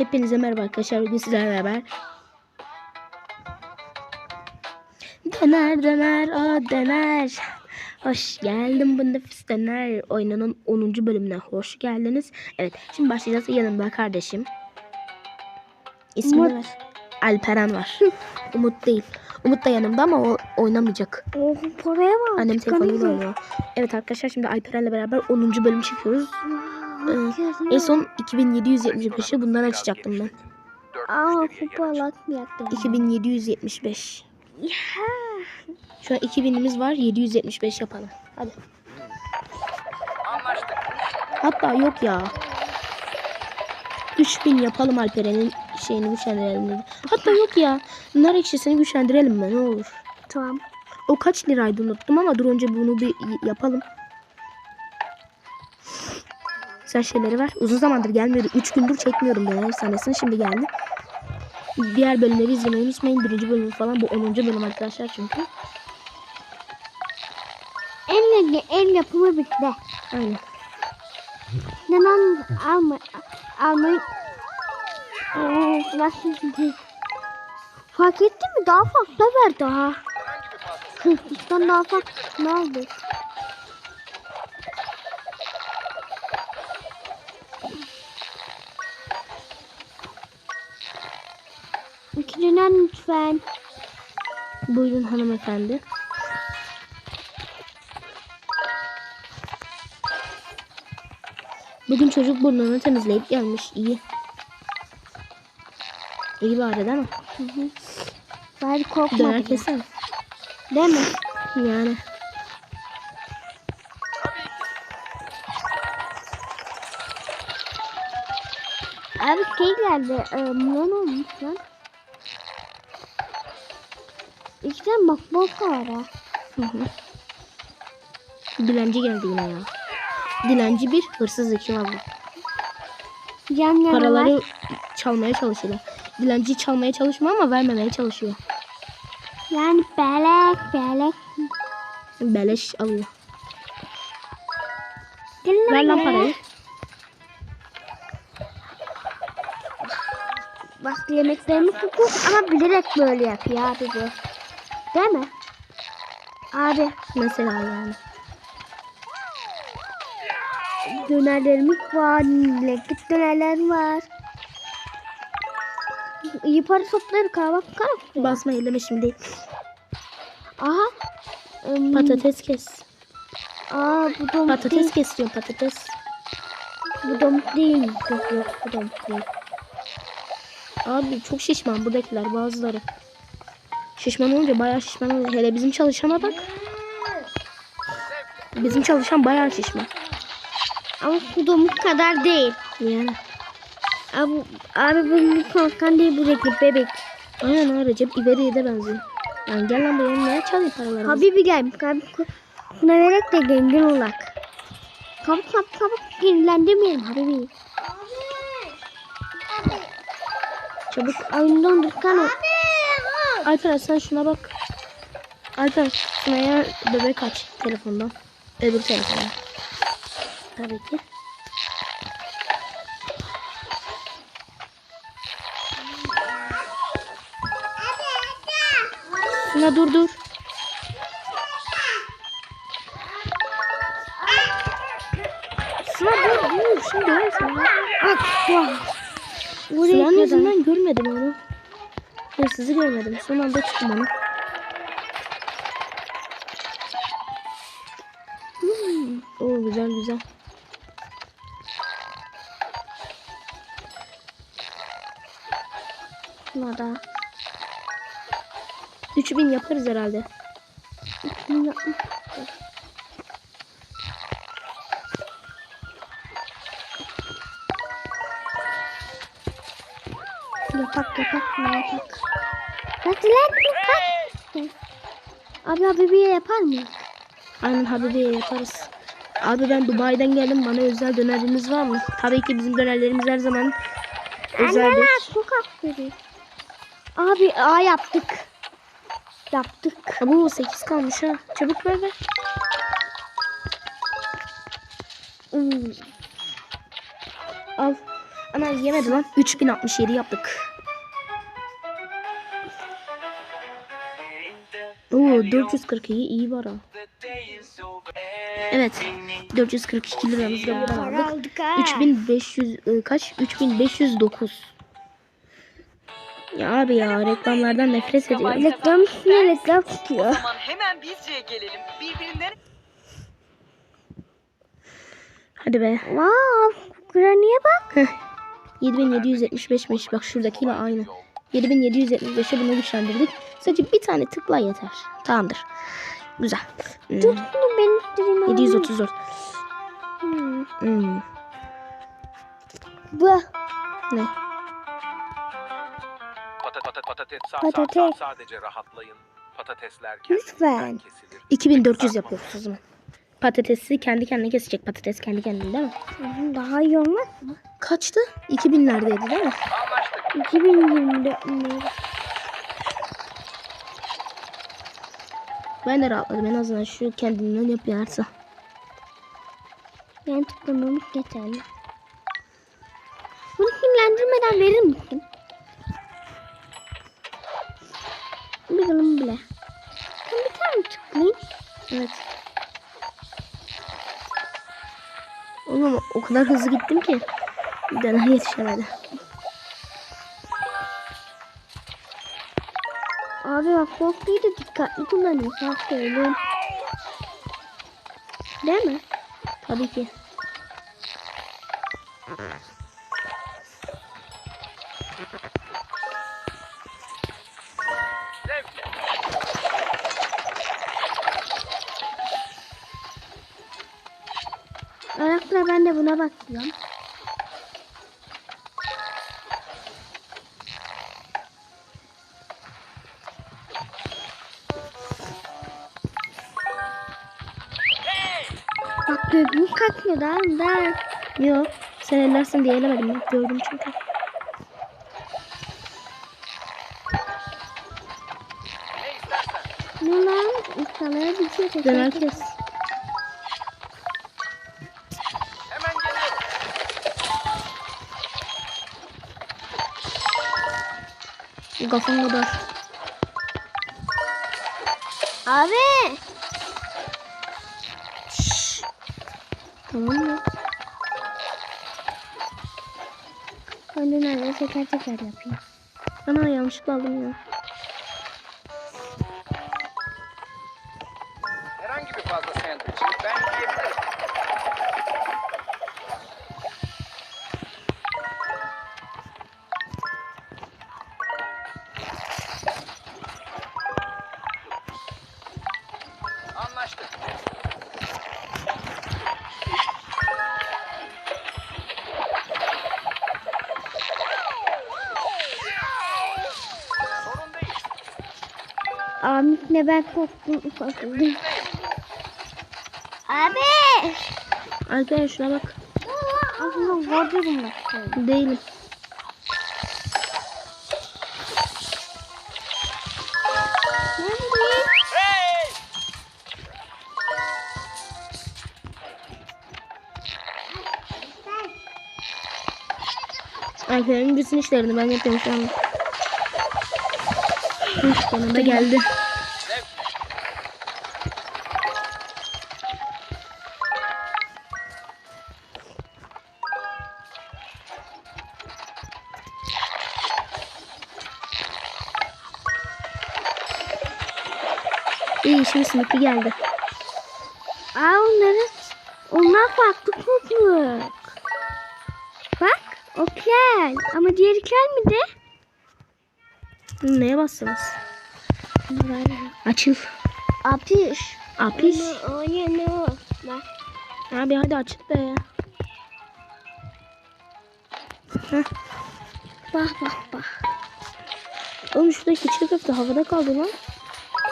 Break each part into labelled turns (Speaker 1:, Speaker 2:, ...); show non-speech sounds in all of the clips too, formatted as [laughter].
Speaker 1: Hepinize merhaba arkadaşlar. Bugün sizlerle beraber Döner döner o döner. Hoş geldin bu nefis döner. Oyunun 10. bölümüne hoş geldiniz. Evet şimdi başlayacağız. Yanımda kardeşim.
Speaker 2: Umut.
Speaker 1: ver. Alperen var. [laughs] Umut değil. Umut da yanımda ama o oynamayacak.
Speaker 2: Oh, paraya bak.
Speaker 1: Annem telefonuyla oynuyor. Evet arkadaşlar şimdi Alperen'le beraber 10. bölüm çekiyoruz. Ee, en son 2775'i bundan açacaktım ben.
Speaker 2: Aa futbol atmayacaktım.
Speaker 1: 2775. Şu an 2000'imiz var. 775 yapalım. Hadi. Hatta yok ya. 3000 yapalım Alperen'in şeyini güçlendirelim dedi. Hatta yok ya. Nar ekşisini güçlendirelim mi? Ne olur.
Speaker 2: Tamam.
Speaker 1: O kaç liraydı unuttum ama dur önce bunu bir yapalım. Sen şeyleri ver. Uzun zamandır gelmiyordu. 3 gündür çekmiyorum ben efsanesini. Şimdi geldi. Diğer bölümleri izlemeyi unutmayın. Birinci bölüm falan bu 10. bölüm arkadaşlar çünkü.
Speaker 2: El, el yapımı bitti.
Speaker 1: Aynen.
Speaker 2: Neden alma, almayı nasıl gidiyor? Fark ettin mi? Daha fazla verdi ha. 43'ten daha fazla ne aldı? İkinciden lütfen.
Speaker 1: Buyurun hanımefendi. Bugün çocuk burnunu temizleyip gelmiş. İyi. İyi bari değil mi?
Speaker 2: Hı hı. Bari korkma.
Speaker 1: Döner kesin.
Speaker 2: Değil mi?
Speaker 1: Yani.
Speaker 2: Abi şey geldi. E, ne olmuş lan? İki tane makbol var ha.
Speaker 1: Dilenci geldi yine ya. Dilenci bir, hırsız iki valla.
Speaker 2: Yan yana
Speaker 1: Paraları
Speaker 2: var.
Speaker 1: çalmaya çalışıyor. Dilenci çalmaya çalışmıyor ama vermemeye çalışıyor.
Speaker 2: Yani belek belek.
Speaker 1: Beleş alıyor.
Speaker 2: Gelin
Speaker 1: Ver lan parayı.
Speaker 2: Bak yemeklerimi kokuyor ama bilerek böyle yapıyor abi bu. Değil mi? Abi
Speaker 1: Mesela yani.
Speaker 2: dönerlerimiz var. Lezzet dönerler var. İyi para topları kahvaltı kahvaltı.
Speaker 1: Basma elleme şimdi.
Speaker 2: Aha. Im,
Speaker 1: Patates kes.
Speaker 2: Aa bu domuz
Speaker 1: Patates
Speaker 2: değil.
Speaker 1: kes diyorum patates.
Speaker 2: Bu domuz değil. Yok yok bu domuz değil.
Speaker 1: Abi çok şişman buradakiler bazıları. Şişman olunca bayağı şişman oluyor. Hele bizim çalışana bak. Bizim çalışan bayağı şişman.
Speaker 2: Ama bu domuz kadar değil.
Speaker 1: Yani.
Speaker 2: Abi, abi bu korkan değil bu rekli bebek.
Speaker 1: Aynen ha Recep İvedik'e de benziyor. Yani gel lan buraya neye çalayım paraları?
Speaker 2: Habibi gelmiş. Abi buna vererek de gengel olak. Kabuk kabuk kabuk kirlendirmeyelim Habibi.
Speaker 1: Çabuk.
Speaker 2: Oyundan durkan o.
Speaker 1: Alper sen şuna bak. Alper şuna ya bebek aç telefondan. Öbür telefondan. Tabii ki. Şuna dur dur. Şuna dur dur. Şimdi ver sana.
Speaker 2: Bak
Speaker 1: Sıranın
Speaker 2: kadar.
Speaker 1: yüzünden görmedim onu. Hırsızı görmedim. Son anda çıktım onu. Hmm. Oo güzel güzel.
Speaker 2: Buna da.
Speaker 1: 3000 yaparız herhalde.
Speaker 2: Bunu yapmış. Yapak yapak ne yapak. Hadi lan yapak. Abi abi bir yapar mı?
Speaker 1: Aynen Habibi'ye yaparız. Abi ben Dubai'den geldim. Bana özel döneriniz var mı? Tabii ki bizim dönerlerimiz her zaman özeldir.
Speaker 2: Anneler sokak dedi. Abi A yaptık. Yaptık.
Speaker 1: Bu 8 kalmış ha. Çabuk ver ver.
Speaker 2: Hmm.
Speaker 1: Al. Ana yemedi lan. 3067 yaptık. Oo 442 iyi para. Evet. 442 liramızı da buradan aldık.
Speaker 2: aldık ha.
Speaker 1: 3500 e, kaç? 3509. Ya abi ya reklamlardan nefret ediyorum.
Speaker 2: Reklam üstüne reklam tutuyor.
Speaker 3: O zaman hemen bizceye gelelim. Birbirinden
Speaker 1: Hadi be.
Speaker 2: Wow. Granny'e bak.
Speaker 1: Heh. 7775'miş. Bak şuradakiyle aynı. 7775'e bunu güçlendirdik. Sadece bir tane tıkla yeter. Tamamdır. Güzel. Hmm.
Speaker 2: Tut bunu ben ittireyim.
Speaker 1: 734.
Speaker 2: Hmm.
Speaker 1: Hmm.
Speaker 2: Bu.
Speaker 1: Ne?
Speaker 4: Patat patat patates
Speaker 2: Patates.
Speaker 4: sağ, sadece rahatlayın. Patatesler
Speaker 2: Lütfen.
Speaker 4: kendiliğinden kesilir.
Speaker 1: 2400 yapıyoruz o zaman. Patatesi kendi kendine kesecek. Patates kendi kendine değil mi?
Speaker 2: Daha iyi olmaz mı?
Speaker 1: Kaçtı? 2000'lerdeydi değil mi?
Speaker 4: Anlaştık.
Speaker 2: 2024 mi?
Speaker 1: Ben de rahatladım. En azından şu kendinden yapıyorsa.
Speaker 2: Ben tıklamamız yeterli. Bunu kimlendirmeden verir misin? Bakalım bile. Ben bir tane tıklayayım.
Speaker 1: Evet. Oğlum o kadar hızlı gittim ki. Döner yetişemedi.
Speaker 2: Abi bak korkuyu da dikkatli kullanın. Bak söyleyeyim. Değil mi?
Speaker 1: Tabii ki.
Speaker 2: Ara ben de buna bakıyorum. Kalkmıyor daha daha.
Speaker 1: Yok. Sen ellersin diye elemedim. Ben gördüm çünkü.
Speaker 2: Lan? İnsanlara bir şey teşekkür
Speaker 1: Döner kes.
Speaker 4: Hemen geliyorum.
Speaker 1: Kafam kadar.
Speaker 2: Abi.
Speaker 1: Tamam mı?
Speaker 2: Ben dönerleri teker teker yapayım.
Speaker 1: Ana yanlışlıkla aldım.
Speaker 2: Ahmet'le ben korktum. korktum. Abi.
Speaker 1: Alper şuna bak.
Speaker 2: Aslında vardım ben.
Speaker 1: Değilim. Alper'in bütün işlerini ben yapıyorum şu an. Üf, sonunda geldi.
Speaker 4: Zevkle.
Speaker 1: İyi şimdi sınıfı geldi.
Speaker 2: Aa onları. Onlar farklı kokuyor. Bak o kel. Ama diğeri kel mi de?
Speaker 1: Neye bastınız? Açıl.
Speaker 2: O. Bak.
Speaker 1: Abi hadi açıl be. Heh.
Speaker 2: Bak bak bak.
Speaker 1: Oğlum şuradaki içli köfte havada kaldı lan.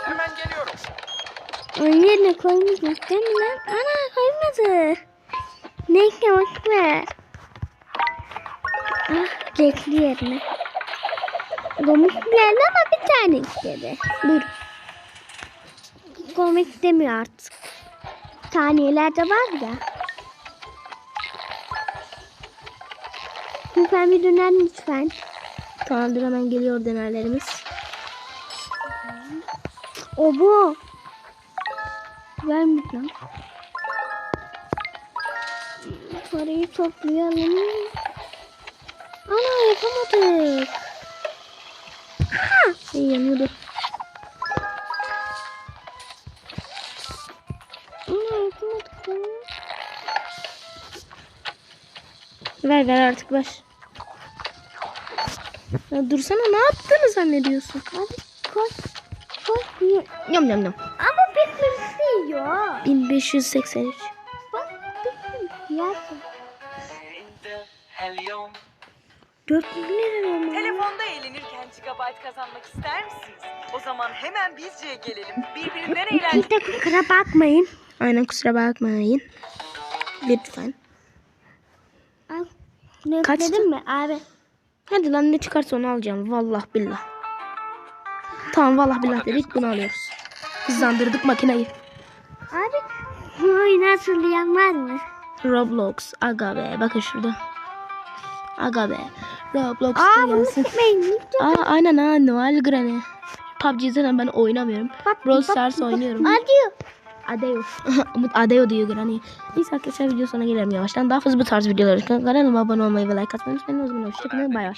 Speaker 4: Hemen geliyorum.
Speaker 2: Onun yerine koymuş değil mi lan? Ana koymadı. Neyse bak ver. Ah renkli yerine. Domuz geldi ama bir tane istedi. Dur. Koymak istemiyor artık. Saniyeler de var ya. Lütfen bir döner lütfen.
Speaker 1: Tamamdır hemen geliyor dönerlerimiz.
Speaker 2: O bu. Vermiş lan. Parayı toplayalım. Ana yapamadık.
Speaker 1: Şey yanıyordu. Ver ver artık ver. Ya dursana ne yaptığını zannediyorsun?
Speaker 2: Abi koş. Koş. Niye?
Speaker 1: Yam yam yam.
Speaker 2: Ama bitmemişti ya.
Speaker 1: 1583.
Speaker 2: Bak bitmemişti ya.
Speaker 1: 400 lira ama.
Speaker 3: Telefonda eğlenirken gigabyte kazanmak ister misiniz? O zaman hemen Bizce'ye gelelim. Birbirinden eğlenceli.
Speaker 2: Siz de kusura bakmayın.
Speaker 1: Aynen kusura bakmayın. Lütfen.
Speaker 2: Al. Ne
Speaker 1: Kaçtı?
Speaker 2: Kaçtın mi abi?
Speaker 1: Hadi lan ne çıkarsa onu alacağım. Vallah billah. Tamam vallah billah dedik bunu alıyoruz. Hızlandırdık makineyi.
Speaker 2: Abi bu oyunu hatırlayan var mı?
Speaker 1: Roblox. Aga be. Bakın şurada. Aga be. Roblox
Speaker 2: Aa
Speaker 1: gelsin. Aa aynen ha Noel Granny. PUBG zaten ben oynamıyorum.
Speaker 2: Bak,
Speaker 1: Brawl Stars oynuyorum.
Speaker 2: Adıyor.
Speaker 1: Adeo. [laughs] Umut Adeo diyor Granny. Neyse arkadaşlar video sonuna gelelim yavaştan. Daha fazla bu tarz videolar için kanalıma abone olmayı ve like atmayı unutmayın. O zaman hoşçakalın. Bay bay.